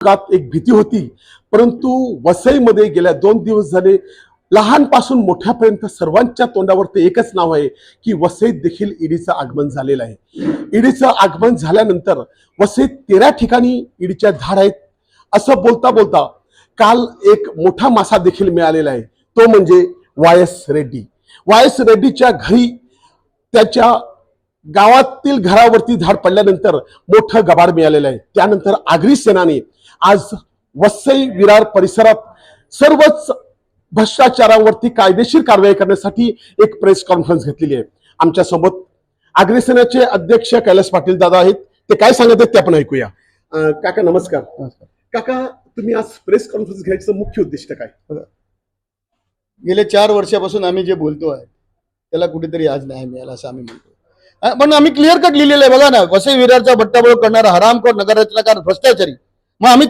एक भीती होती. परंतु वसईमध्ये गेल्या दोन दिवस झाले लहानपासून मोठ्यापर्यंत सर्वांच्या तोंडावर ते एकच नाव आहे की वसईत देखील ईडीचं आगमन झालेलं आहे. ईडीचं आगमन झाल्यानंतर वसईत तेरा ठिकाणी ईडीच्या धाड आहेत. असं बोलता बोलता काल एक मोठा मासा देखील मिळालेला आहे. तो म्हणजे Y S Reddy. Y S रेड्डीच्या घरी त्याच्या गावातील घरावरती धाड पडल्यानंतर मोठं गबाड मिळालेलं आहे. त्यानंतर आगरी सेनाने आज वसई विरार परिसरात सर्वच भ्रष्टाचारावरती कायदेशीर कारवाई करण्यासाठी एक प्रेस कॉन्फरन्स घेतलेली आहे. आमच्यासोबत आगरी सेनेचे अध्यक्ष कैलास पाटील दादा आहेत. ते काय सांगत आहेत ते आपण ऐकूया. काका नमस्कार. काका तुम्ही आज प्रेस कॉन्फरन्स घ्यायचं मुख्य उद्दिष्ट काय? गेले चार वर्षापासून आम्ही जे बोलतो आहे त्याला कुठेतरी आज न्याय मिळाला असं आम्ही म्हणतो. पण आम्ही क्लिअर कट लिहिलेलं आहे. बघा ना वसई विरारचा बट्टाबोळ करणारा हरामखोर नगररचनाकार भ्रष्टाचारी. मग आम्ही